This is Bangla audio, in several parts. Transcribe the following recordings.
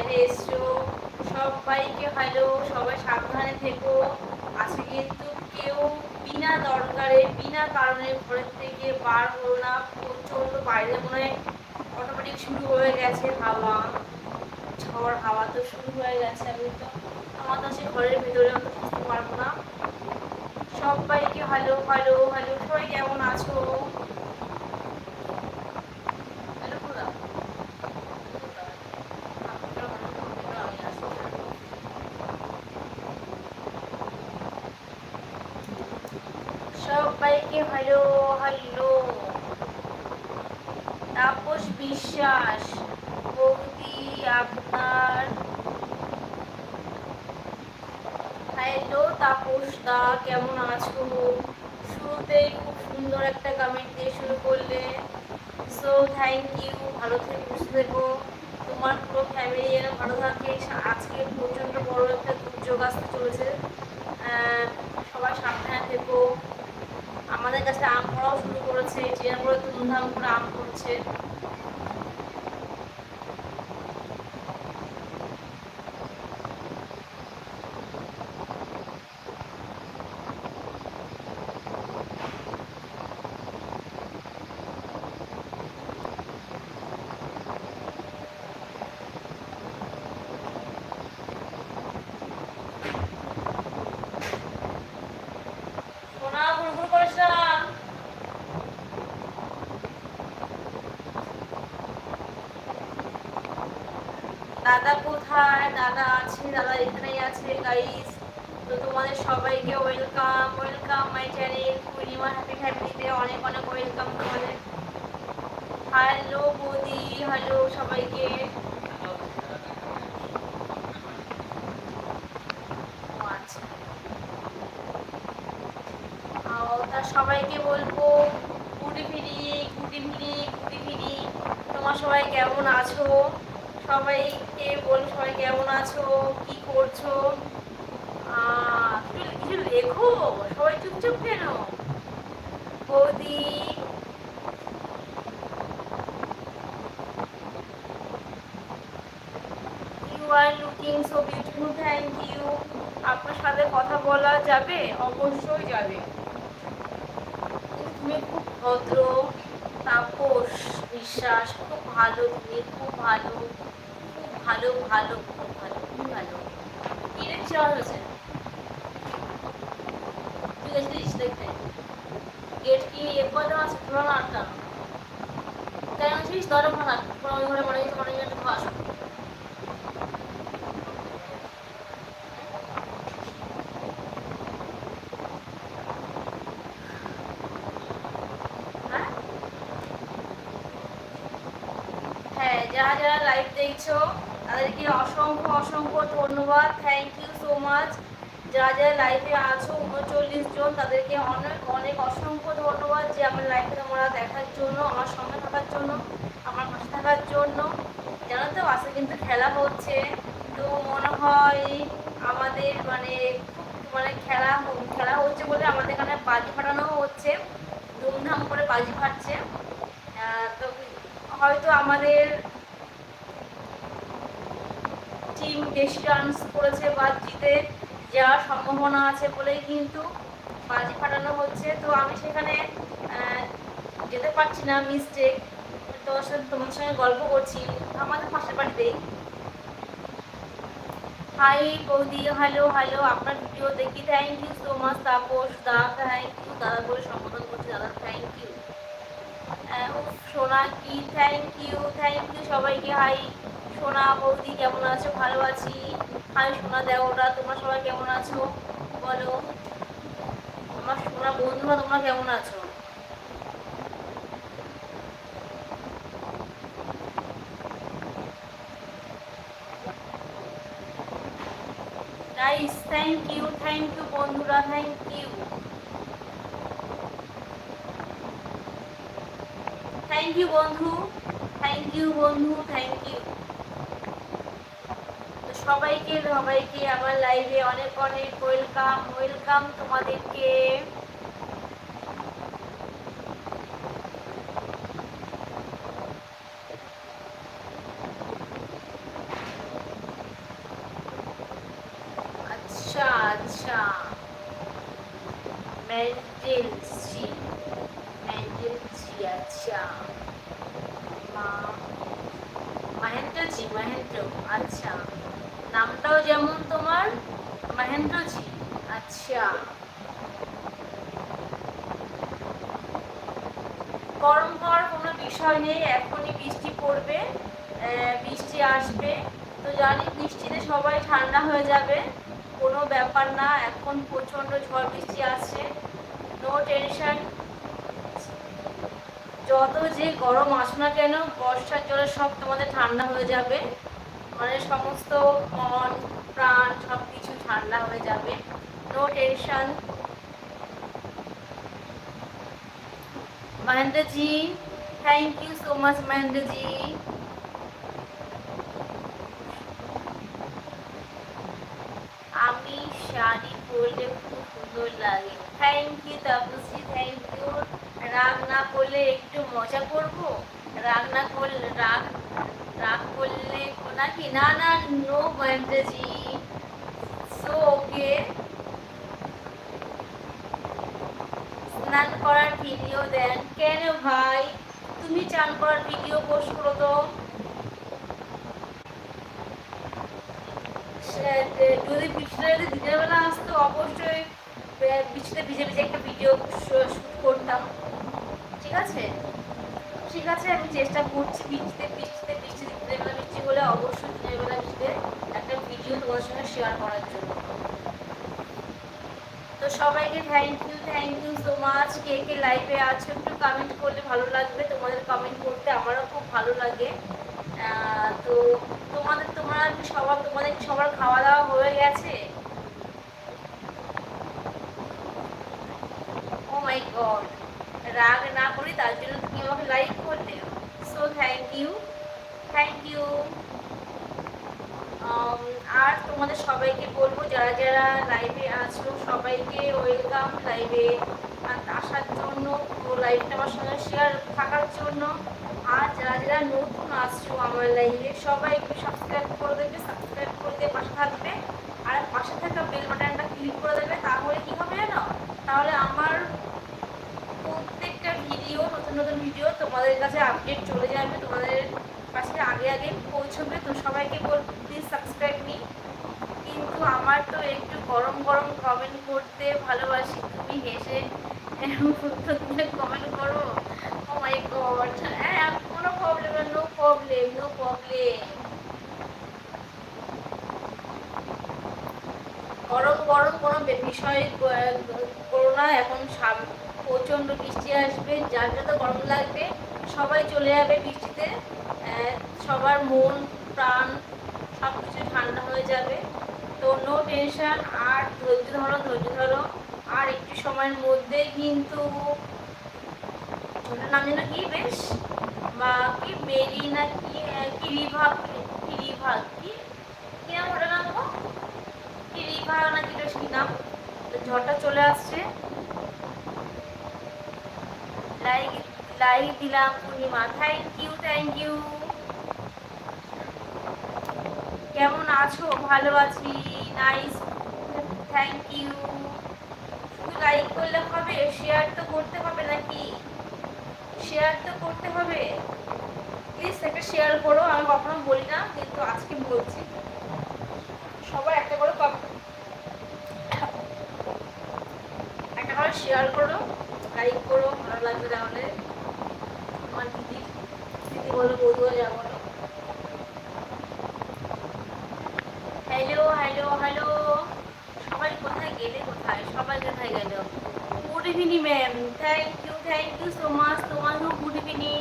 লাইভে এসছো? সবাইকে হ্যালো সবাই সাবধানে থেকো। আজকে কিন্তু কেউ বিনা দরকারে, বিনা কারণে ঘরের থেকে বার হলো না। প্রচণ্ড বাইরে মনে হয় অটোমেটিক শুরু হয়ে গেছে হাওয়া। ঝড়, হাওয়া তো শুরু হয়ে গেছে আমি তো। আমার সে ঘরের ভিতরে আমি থাকতে পারব না। সবাইকে হ্যালো হ্যালো হ্যালো সবাই কেমন আছো হ্যালো খোদা সবাইকে হ্যালো হ্যালো তাপস বিশ্বাস বৌদি আপনার হ্যালো তাপস দা, কেমন আছো? শুরুতেই খুব সুন্দর একটা কমেন্ট দিয়ে শুরু করলে। সো থ্যাংক ইউ ভালো থেকে বুঝতে তোমার পুরো ফ্যামিলি যেন ভালো থাকে। আজকে প্রচণ্ড বড় একটা দুর্যোগ আসতে চলেছে। সবাই সাবধানে থেকো। আমাদের কাছে আম পড়াও শুরু করেছে। চিড়িয়াপুরে ধুমধাম করে আম পড়ছে সোনা গুড়গুড় করিস না দাদা কোথায় দাদা আছে, দাদা এখানেই আছে গাইস তো তোমাদের সবাইকে welcome welcome my channel Purnima happy ফ্যামিলিতে অনেক অনেক ওয়েলকাম তোমাদের। হ্যালো বৌদি হ্যালো সবাইকে ও আচ্ছা আহ, তা সবাইকে বলব good evening good evening good evening তোমার সবাই কেমন আছো সবাইকে বল সবাই কেমন আছো কি করছ আহ, কিছু কিছু লেখো সবাই চুপচাপ কেন বৌদি you are looking so beautiful thank you আপনার সাথে কথা বলা যাবে, অবশ্যই যাবে। তুমি খুব ভদ্র, তাপস, বিশ্বাস, খুব ভালো তুমি, খুব ভালো খুব ভালো ভালো, খুব ভালো খুব ভালো। কি রে চাওয়া হয়েছে তুই গেছিলিস দেখতে। গেট কি এ কত আছে? পুরো না আটকানো কেন আছিস? দরজা ভাঙা পুরো মনে হচ্ছে মনে হচ্ছে ধোয়া আসবে হ্যাঁ হ্যাঁ যারা যারা লাইভ দেখছ তাদেরকে অসংখ্য অসংখ্য ধন্যবাদ। থ্যাংক ইউ সো মাচ যারা যারা লাইভে আছো, উনচল্লিশ জন, তাদেরকে অনেক অনেক অসংখ্য ধন্যবাদ যে আমার লাইভে তোমরা দেখার জন্য, আমার সঙ্গে থাকার জন্য, আমার পাশে থাকার জন্য। জানো তো, আজকে কিন্তু খেলা হচ্ছে। তো মনে হয় আমাদের মানে মানে খেলা খেলা হচ্ছে বলে আমাদের এখানে বাজি ফাটানো হচ্ছে। ধুমধাম করে বাজি ফাটছে। তো হয়তো আমাদের টিম বেশি রানস করেছে বা জিতে যাওয়ার সম্ভাবনা আছে বলেই কিন্তু বাজি ফাটানো হচ্ছে। তো আমি সেখানে যেতে পারছি না মিস্টেক তোমার সাথে তোমার সঙ্গে গল্প করছি, আমাদের পাশের বাড়িতেই। হাই বৌদি হ্যালো হ্যালো আপনার ভিডিও দেখি thank you so much Tapas the thank you দাদা বলে সম্বোধন করছি, দাদা থ্যাংক ইউ সোনা কি থ্যাংক ইউ থ্যাংক ইউ সবাইকে হাই সোনা, বৌদি কেমন আছো? ভালো আছি। হাই সোনা দেওটা তোমরা সবাই কেমন আছো? বলো। তোমার সোনা বন্ধুরা, তোমরা কেমন আছো? Guys thank you thank you বন্ধুরা থ্যাংক ইউ থ্যাংক ইউ বন্ধু। থ্যাংক ইউ বন্ধু থ্যাংক ইউ সবাইকে সবাইকে আমার লাইভে অনেক অনেক ওয়েলকাম ওয়েলকাম তোমাদেরকে আচ্ছা আচ্ছা মেন্ডেলসি মেন্ডেলসি আচ্ছা মা মহেন্দ্রজি মহেন্দ্র আচ্ছা নামটাও যেমন তোমার মহেন্দ্রজি আচ্ছা গরম হওয়ার কোনো বিষয় নেই এখনই বৃষ্টি পড়বে আহ, বৃষ্টি আসবে তো জানি বৃষ্টিতে সবাই ঠান্ডা হয়ে যাবে কোনো ব্যাপার না এখন প্রচণ্ড ঝড় বৃষ্টি আসছে নো টেনশন যত যে গরম আসুক না কেন বর্ষার জলে সব তোমাদের ঠান্ডা হয়ে যাবে। মানে সমস্ত মন, প্রাণ সব কিছু ঠান্ডা হয়ে যাবে। No tension Mahendraji thank you so much Mahendraji. আমি শাড়ি পরলে খুব সুন্দর লাগে। Thank you Tapasi thank you রাগ না করলে একটু মজা করব? রাগ না করলে, রাগ রাগ করলে নাকি না না নো মহেন্দ্রজি সো ওকে স্নান করার ভিডিও দেন। কেন ভাই? তুমি চান করার ভিডিও পোস্ট করো তো। যদি বৃষ্টিটা যদি দিনের বেলা আসতো, অবশ্যই বে- ভিজে ভিজে একটা ভিডিও শুট করতাম। ঠিক আছে? ঠিক আছে, আমি চেষ্টা করছি বৃষ্টিতে বৃষ্টিতে বৃষ্টি দিনের বেলা বৃষ্টি হলে অবশ্যই দিনের বৃষ্টিতে একটা ভিডিও তোমার সঙ্গে শেয়ার করার জন্য। তো সবাইকে thank you thank you so much কে কে লাইভে আছো একটু কমেন্ট করলে ভালো লাগবে। তোমাদের কমেন্ট করতে আমারও খুব ভালো লাগে। তো তোমাদের, তোমরা সবার, তোমাদের সবার খাওয়া দাওয়া হয়ে গেছে ও মাই গড রাগ না করি তার জন্য তুমি আমাকে লাইক করলে so thank you thank you Um, আর তোমাদের সবাইকে বলব, যারা যারা লাইভে আছো, সবাইকে ওয়েলকাম লাইভে আসার জন্য লাইভটা আমার সঙ্গে শেয়ার থাকার জন্য। আর যারা যারা নতুন আসছো আমার লাইভে সবাই একটু সাবস্ক্রাইব করে দেবে সাবস্ক্রাইব করে দিয়ে পাশে থাকবে। আর পাশে থাকা বেল বাটনটা ক্লিক করে দেবে, তাহলে কি হবে জানো? তাহলে আমার প্রত্যেকটা ভিডিও নতুন নতুন ভিডিও তোমাদের কাছে আপডেট চলে যাবে, তোমাদের কাছে আগে আগে পৌঁছবে। তো সবাইকে বল প্লিজ সাবস্ক্রাইব আমার তো একটু গরম গরম কমেন্ট করতে ভালোবাসি। তুমি হেসে কমেন্ট করো? গড হ্যাঁ কোনো problem no problem no problem গরম গরম কোনো বিষয় করো না, এখন প্রচণ্ড বৃষ্টি আসবে, যার যত গরম লাগবে। সবাই চলে যাবে বৃষ্টিতে। সবার মন, প্রাণ সব কিছু ঠান্ডা হয়ে যাবে। তো নো টেনশন আর ধৈর্য ধরো ধৈর্য ধরো। আর একটু সময়ের মধ্যেই কিন্তু ওটার নাম যেন কি বেশ? বা কি মেরি না কি আহ, কি রিভাগ কি? কি নাম ওটার নাম গো? কি না কি বেশ কি নাম? ঝড়টা চলে আসছে। লাইক লাইক দিলাম Purnima thank you thank you. কেমন আছো? ভালো আছি নাইস থ্যাংক ইউ শুধু লাইক করলে হবে শেয়ার তো করতে হবে নাকি? শেয়ার তো করতে হবে। প্লিজ একটা শেয়ার করো, আমি কখনো বলি না, কিন্তু আজকে বলছি। সবার একটা করে একটা করে শেয়ার করো লাইক করো, ভালো লাগবে তাহলে। আমার দিদি দিদি বলো বৌদিও যা বলো হ্যালো হ্যালো হ্যালো। সবাই কোথায় গেলে কোথায়? সবাই কোথায় গেল? Good evening ma'am thank you thank you so much তোমারও গুড ইভিনিং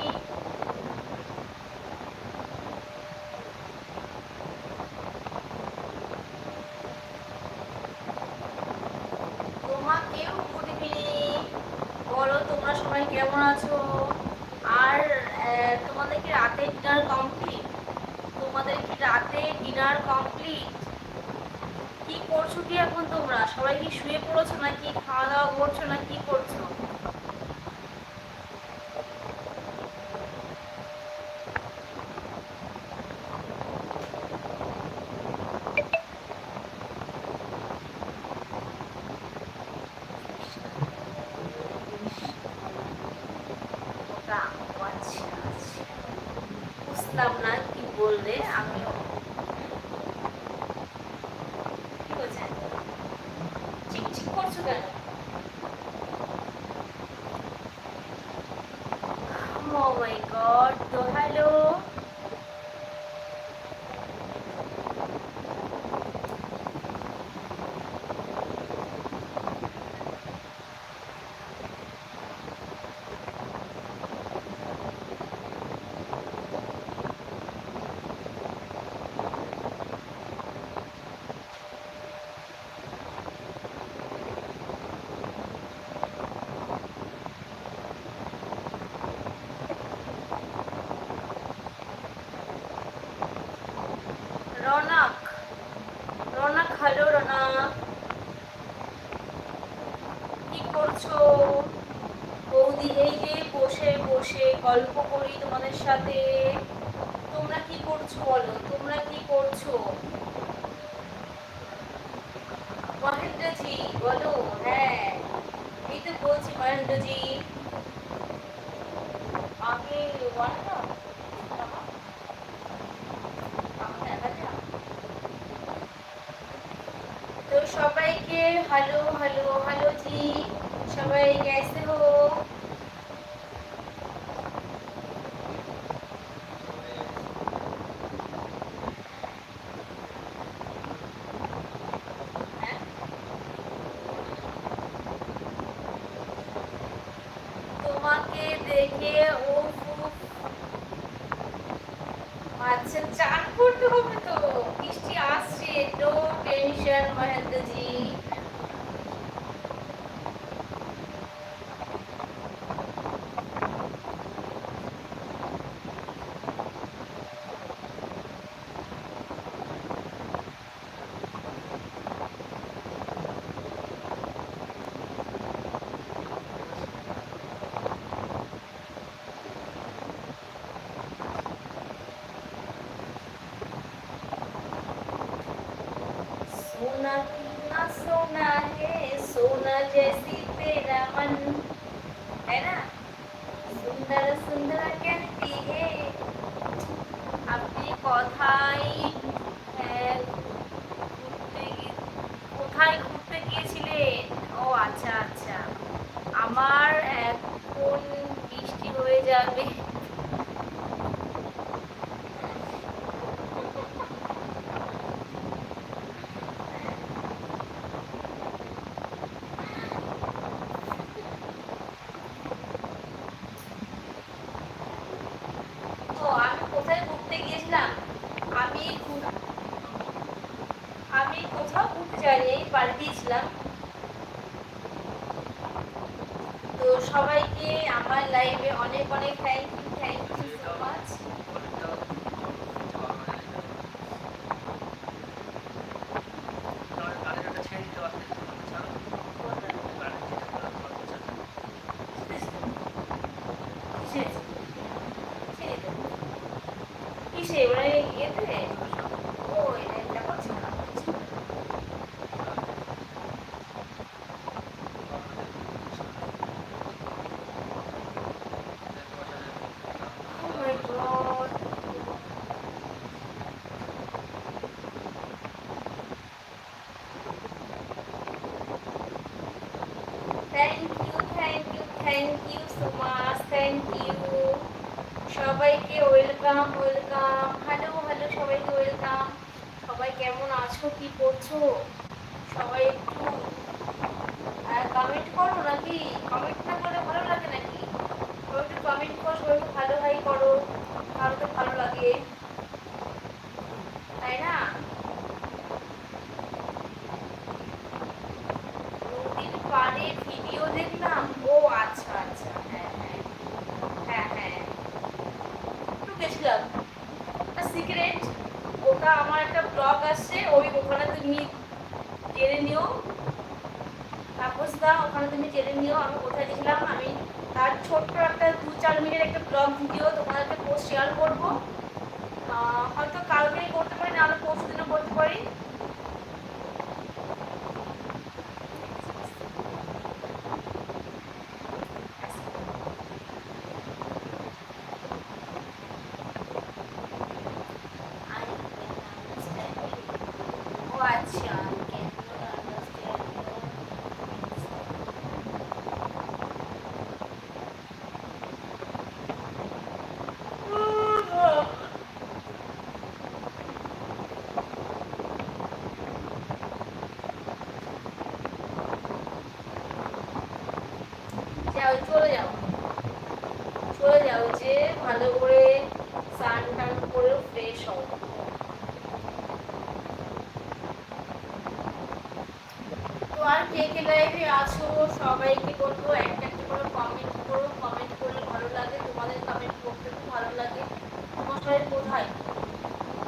কি করছ কি এখন তোমরা? সবাই কি শুয়ে পড়েছো নাকি খাওয়া দাওয়া করছ না কি করছ? দিয়েছিলাম সিক্রেট ওটা আমার একটা ব্লগ আসছে ওই ওখানে তুমি জেনে নিও। তাপস দা ওখানে তুমি জেনে নিও, আমি কোথায় গেছিলাম আমি তার ছোট্ট একটা দু চার মিনিটের একটা ব্লগ ভিডিও তোমাদেরকে পোস্ট শেয়ার করব। হয়তো কালকেই করতে পারি না আমি পরশু দিনও করতে পারি ও আচ্ছা যাও চলে যাও চলে যাও যে ভালো করে স্নান টান করে ফ্রেশ হও তো আর কে কে লাইভে আছো সবাইকে বলব একটা একটা করে কমেন্ট করো কমেন্ট করলে ভালো লাগে তোমাদের কমেন্ট করতে খুব ভালো লাগে তোমার সবাই কোথায়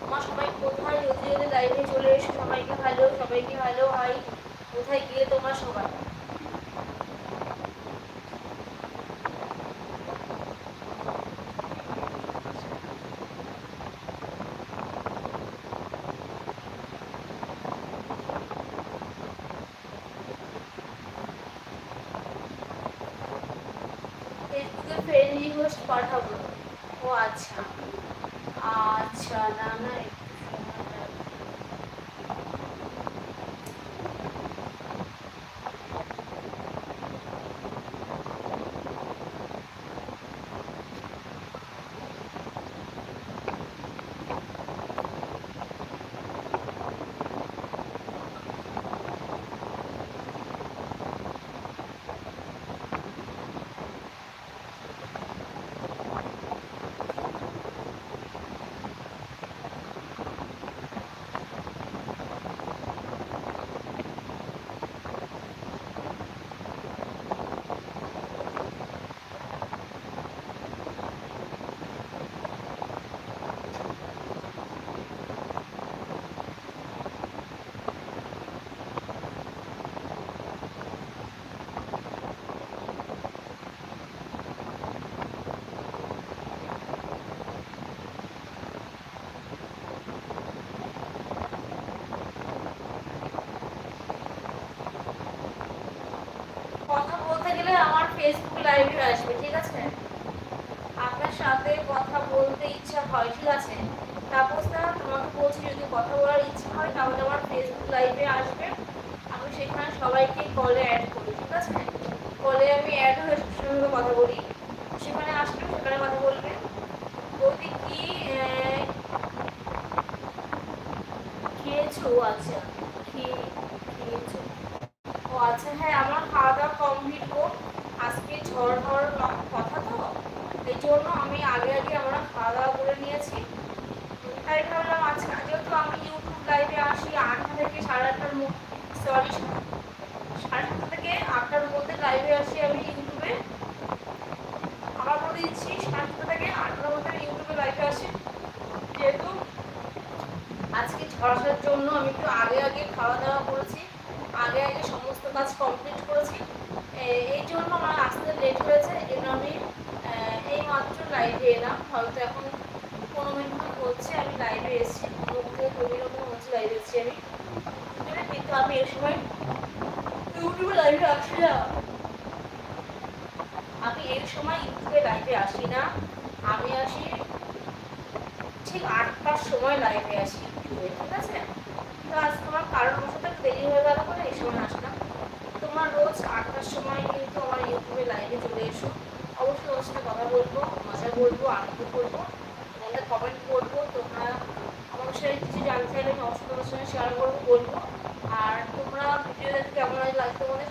তোমার সবাই কোথায় যদি যদি লাইভে চলে এসো সবাইকে ভালো সবাইকে ভালো হয় কোথায় গিয়ে তোমার সবাই ফেসবুকে ফ্রেন্ড রিকোয়েস্ট পাঠাবো। ও আচ্ছা। আচ্ছা না না আছে হচ্ছে আমি লাইভে এসেছি। পনেরো থেকে কুড়ি হচ্ছে লাইভে এসেছি আমি। কিন্তু আমি এই সময় ইউটিউবে লাইভে আসি না। আমি এই সময় ইউটিউবে লাইভে আসি না। আমি আসি ঠিক আটটার সময় লাইভে আসি ইউটিউবে, ঠিক আছে? তো আজ তোমার কারণবশত একটু দেরি হয়ে গেল বলে এই সময় আসলাম তোমার রোজ আটটার সময় কিন্তু আমার ইউটিউবে লাইভে চলে এসো। অবশ্যই তোমার সাথে কথা বলব, মজা করব, আনন্দ করব। তোমাদের কমেন্ট করব তোমরা আমার বিষয়ে কিছু জানতে চাইলে অবশ্যই তোমার শেয়ার করব বলব। আর তোমরা ভিডিও দেখতে কেমন লাগে তোমাদের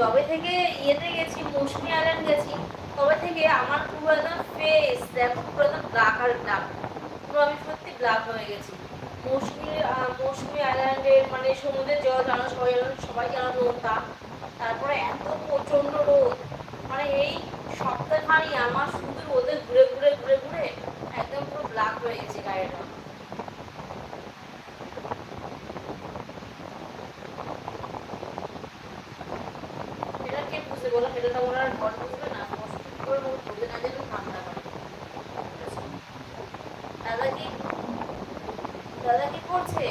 জবে থেকে ইয়েতে গেছি, মৌসুমি আইল্যান্ড গেছি, তবে থেকে আমার পুরো একদম ফেস দেখো পুরো একদম ব্ল্যাক আর ব্ল্যাক পুরো আমি সত্যি ব্ল্যাক হয়ে গেছি। মৌসুমি মৌসুমি আইল্যান্ডের মানে সমুদ্রের জল জানো, সবাই সবাই জানো নোনতা তারপরে এত প্রচণ্ড রোদ। মানে এই সপ্তাহখানি আমার শুধু রোদে ঘুরে ঘুরে ঘুরে ঘুরে একদম পুরো ব্ল্যাক হয়ে গেছে গায়েটা কে বুঝে বলো এটা তো ওরা ঘর বুঝবে না কষ্ট করে ও বুঝে না যে একটু ঠান্ডা করে দাদা কি করছে?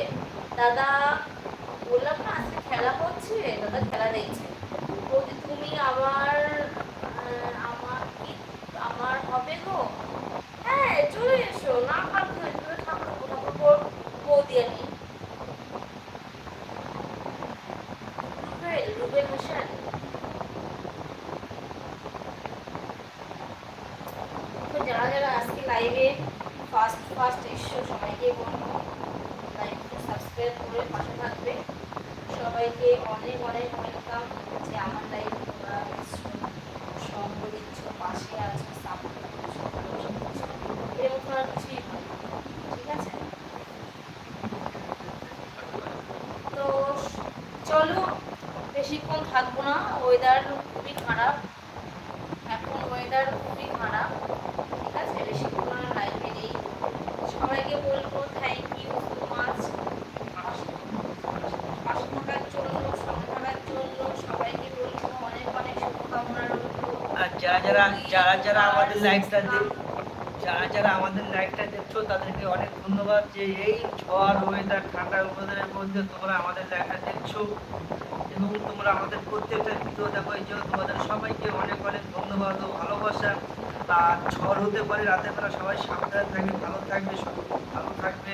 দাদা বললাম না আজকে খেলা হচ্ছে দাদা খেলা দেখছে বলছি তুমি আমার আহ, আমার কি আমার হবে গো হ্যাঁ চলে এসো না খারাপ হয়ে তুমি ঠাকুর ঠাকুর বৌদি আনি রুবেল রুবেল হোসেন তো যারা যারা আজকে লাইভে ফার্স্ট ফার্স্ট এসছো সবাইকে বলব লাইভটা সাবস্ক্রাইব করে পাশে থাকবে সবাইকে অনেক অনেক ওয়েলকাম যে আমার লাইভ তোমরা এসছো সঙ্গ দিচ্ছ পাশে আছো সাপোর্ট করছ ভালোবাসা দিচ্ছ এর মতো আর কিছুই হয় না। ঠিক আছে তো চলো বেশিক্ষণ থাকব না ওয়েদার খুবই খারাপ এখন ওয়েদার খুবই খারাপ ঠিক আছে বেশিক্ষণ আর লাইভে নেই সবাইকে বলব থ্যাংক ইউ সো মাচ পাশে থাকার জন্য সঙ্গে থাকার জন্য সবাইকে বলব অনেক অনেক শুভকামনা রইল আর যারা যারা যারা যারা আমাদের লাইভটা দেখ, যারা যারা আমাদের লাইভটা দেখছ, তাদেরকে অনেক ধন্যবাদ যে এই ঝড় ওয়েদার ঠান্ডা ওয়েদারের মধ্যে তোমরা আমাদের লাইভটা দেখছ এবং তোমরা আমাদের প্রত্যেকটা ভিডিও দেখো, এই জন্য তোমাদের সবাইকে অনেক অনেক ধন্যবাদ ও ভালোবাসা। আর ঝড় হতে পারে রাতের বেলা সবাই সাবধানে থাকবে ভালো থাকবে ভালো থাকবে।